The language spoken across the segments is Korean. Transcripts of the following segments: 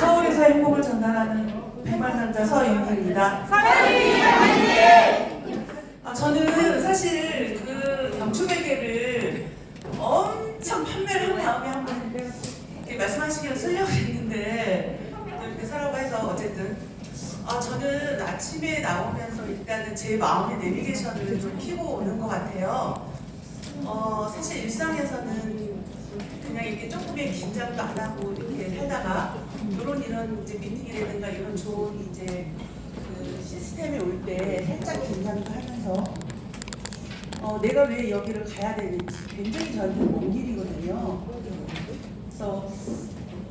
서울에서 행복을 전달하는 백만장자 서인입니다. 아, 저는 사실 그 경추베개를 엄청 판매를 한 다음에 한번 이렇게 말씀하시기로 쓰려고 했는데 또 이렇게 사라고 해서 어쨌든 아, 저는 아침에 나오면서 일단은 제 마음의 내비게이션을 좀 키고 오는 것 같아요. 어, 사실 일상에서는 그냥 이렇게 조금의 긴장도 안 하고 이렇게 살다가 이런 이런 이제 미팅이라든가 이런 좋은 이제 그 시스템에 올때 살짝 긴장도 하면서 어, 내가 왜 여기를 가야 되는지 굉장히 저한테 먼 길이거든요. 그래서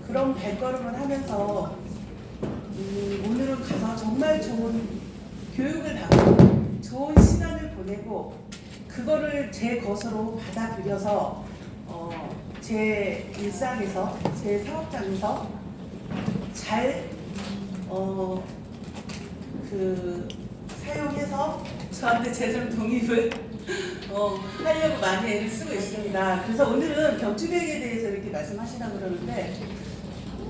그런 발걸음을 하면서 음, 오늘은 가서 정말 좋은 교육을 받고 좋은 시간을 보내고 그거를 제 것으로 받아들여서 어, 제 일상에서 제 사업장에서 잘 어, 그 사용해서 저한테 재정 독립을 어, 하려고 많이 애를 쓰고 있습니다. 그래서 오늘은 경주백에 대해서 이렇게 말씀하시라 그러는데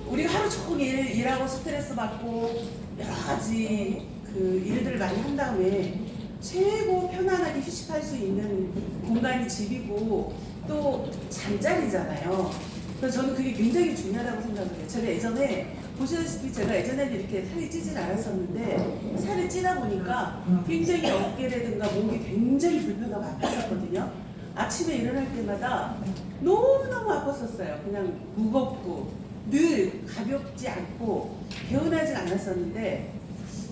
우리가 하루 종일 일하고 스트레스 받고 여러 가지 그 일들을 많이 한 다음에 최고 편안하게 휴식할 수 있는 공간이 집이고 또 잠자리잖아요. 그래서 저는 그게 굉장히 중요하다고 생각을 해요. 제가 예전에 보시다시피 제가 예전에는 이렇게 살이 찌질 않았었는데 살이 찌다 보니까 굉장히 어깨라든가 목이 굉장히 불편하고 아팠었거든요. 아침에 일어날 때마다 너무너무 아팠었어요. 그냥 무겁고 늘 가볍지 않고 개운하지 않았었는데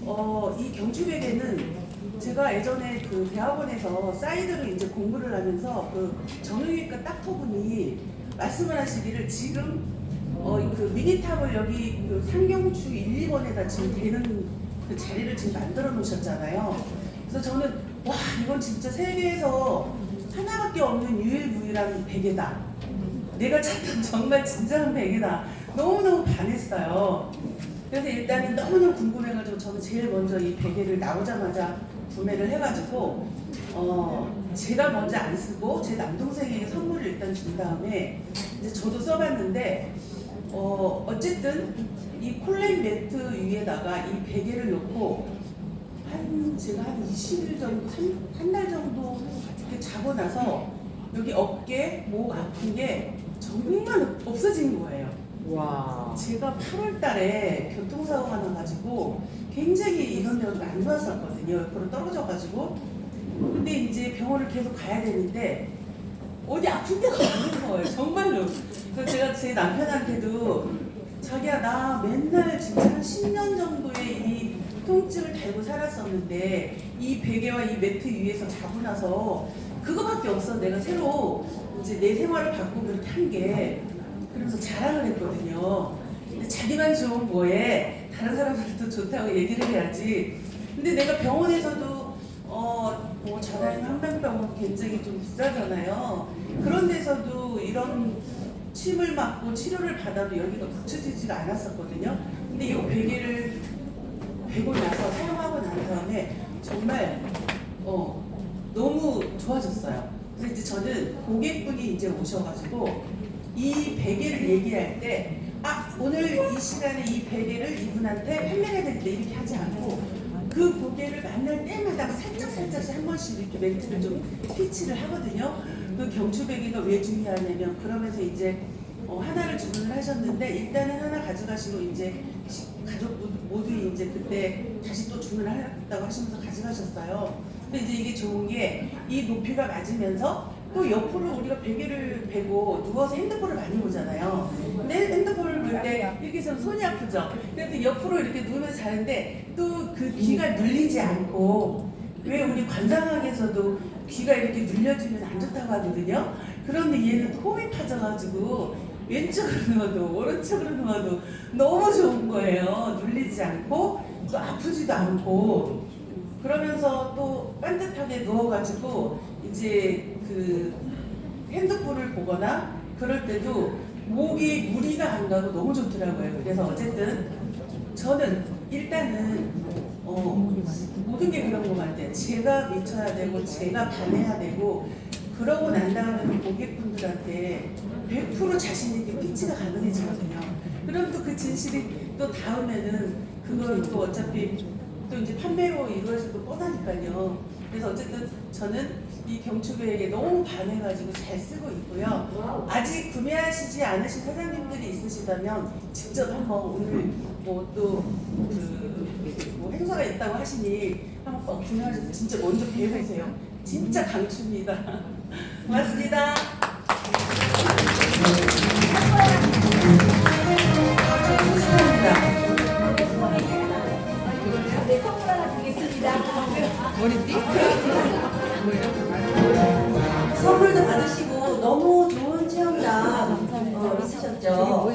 어, 이 경추백에는 제가 예전에 그 대학원에서 사이드로 이제 공부를 하면서 그 정형외과 닥터분이 말씀을 하시기를 지금 어, 그 미니탑을 여기 그 상경추 1, 2번에다 지금 되는 그 자리를 지금 만들어 놓으셨잖아요. 그래서 저는 와 이건 진짜 세계에서 하나밖에 없는 유일무이한 베개다. 내가 찾던 정말 진정한 베개다. 너무너무 반했어요. 그래서 일단은 너무너무 궁금해가지고 저는 제일 먼저 이 베개를 나오자마자 구매를 해가지고 어 제가 먼저 안 쓰고 제 남동생에게 선물을 일단 준 다음에 이제 저도 써봤는데 어 어쨌든 이 콜렉 매트 위에다가 이 베개를 놓고 한 제가 한 20일 정도 한 달 정도 이렇게 자고 나서 여기 어깨 목 아픈 게 정말 없어진 거예요. 와. 제가 8월 달에 교통사고가 나가지고 굉장히 이런 데가 좀안 좋았었거든요. 옆으로 떨어져가지고. 근데 이제 병원을 계속 가야 되는데 어디 아픈 데가 없는 거예요. 정말로. 그래서 제가 제 남편한테도 자기야 나 맨날 진짜 한 10년 정도의 이 통증을 달고 살았었는데 이 베개와 이 매트 위에서 자고 나서 그거밖에 없어. 내가 새로 이제 내 생활을 바꾸고 그렇게 한 게. 그러면서 자랑을 했거든요. 근데 자기만 좋은 거에 다른 사람들도 좋다고 얘기를 해야지. 근데 내가 병원에서도 어 뭐 전화는 한방병원 굉장히 좀 비싸잖아요. 그런 데서도 이런 침을 맞고 치료를 받아도 여기가 붙여지지가 않았었거든요. 근데 이 베개를 베고 나서 사용하고 난 다음에 정말 어 너무 좋아졌어요. 그래서 이제 저는 고객분이 이제 오셔가지고 이 베개를 얘기할 때 아 오늘 이 시간에 이 베개를 이분한테 판매해야 되는데 이렇게 하지 않고 그 고객을 만날 때마다 살짝 살짝씩 한 번씩 이렇게 멘트를 좀 피치를 하거든요. 그 경추 베개가 왜 중요하냐면 그러면서 이제 어, 하나를 주문을 하셨는데 일단은 하나 가져가시고 이제 시- 가족 모두, 이제 그때 다시 또 주문을 하겠다고 하시면서 가져가셨어요. 근데 이제 이게 좋은 게 이 높이가 맞으면서 또 옆으로 우리가 베개를 베고 누워서 핸드폰을 많이 보잖아요. 근데 핸드폰을 볼 때 이렇게 해서 손이 아프죠. 근데 옆으로 이렇게 누우면서 자는데 또 그 귀가 눌리지 않고 왜 우리 관상학에서도 귀가 이렇게 눌려지면 안 좋다고 하거든요. 그런데 얘는 홈이 파져가지고 왼쪽으로 누워도 오른쪽으로 누워도 너무 좋은 거예요. 눌리지 않고 또 아프지도 않고 그러면서 또 반듯하게 누워가지고 이제 그 핸드폰을 보거나 그럴 때도 목이 무리가 안 가고 너무 좋더라고요. 그래서 어쨌든 저는 일단은 어, 모든 게 그런 것 같아요. 제가 미쳐야 되고 제가 반해야 되고 그러고 난 다음에 고객분들한테 100% 자신 있게 피치가 가능해지거든요. 그럼 또 그 진실이 또 닿으면은 그걸 또 어차피 또 이제 판매로 이루어지고 뻔하니까요. 그래서 어쨌든 저는 이 경추배에게 너무 반해가지고 잘 쓰고 있고요. 아직 구매하시지 않으신 사장님들이 있으시다면 직접 한번 오늘 뭐또그 행사가 있다고 하시니 한번 꼭 구매하셔서 진짜 먼저 배우세요. 진짜 강추입니다. 고맙습니다. 수고합니다. 선물 하나 드리겠습니다. 선물도 받으시고 너무 좋은 체험담 어, 있으셨죠?